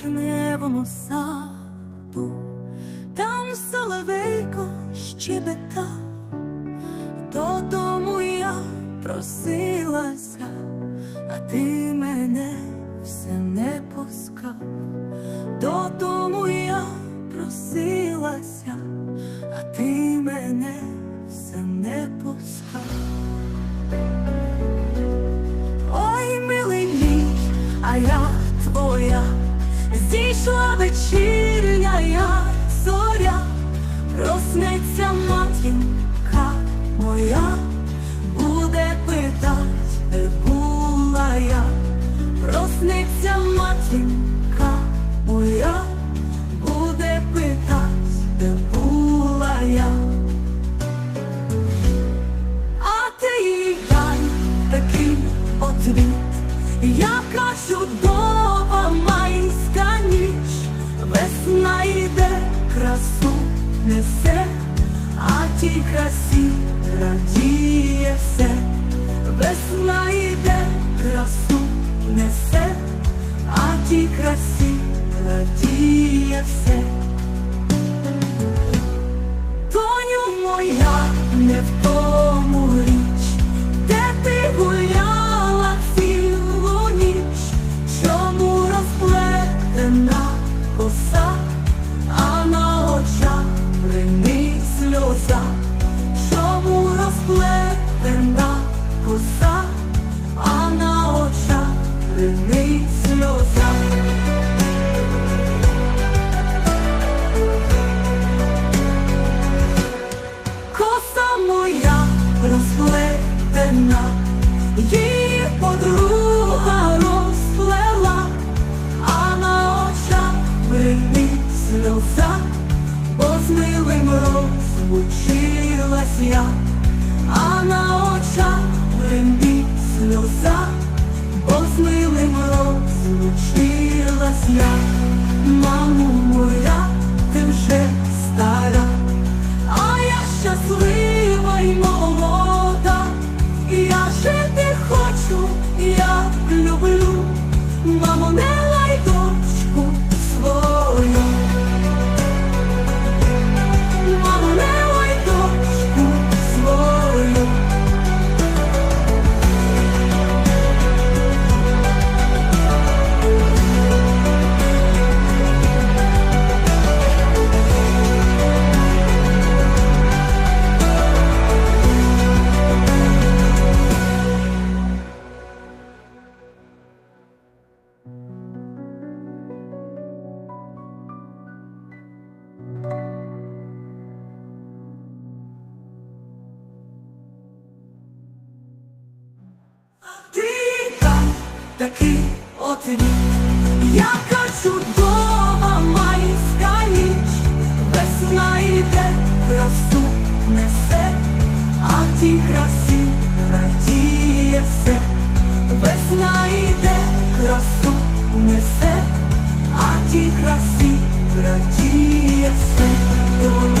вишневому саду, там соловейко щебетав, додому я просилася, а ти мене все не пускав, додому я просилася, а ти мене все не пускав. Ой, милий мій, а я твоя, зійшла вечірня я зоря, проснеться матінка моя, буде питать, де була я, проснеться матінка тій красі радіє все, весна йде, красу несе, а тій красі радіє все. Тоню моя, не в тому річ, Коса моя розплетена, її подруга розплела, а на очах бринить сльоза, бо з милим я, а на очах бринить сльоза, от він, яка чудова майська ніч, весна йде, красу несе, а ті красі радіє все, весна йде, красу несе, а ті красі радіє все.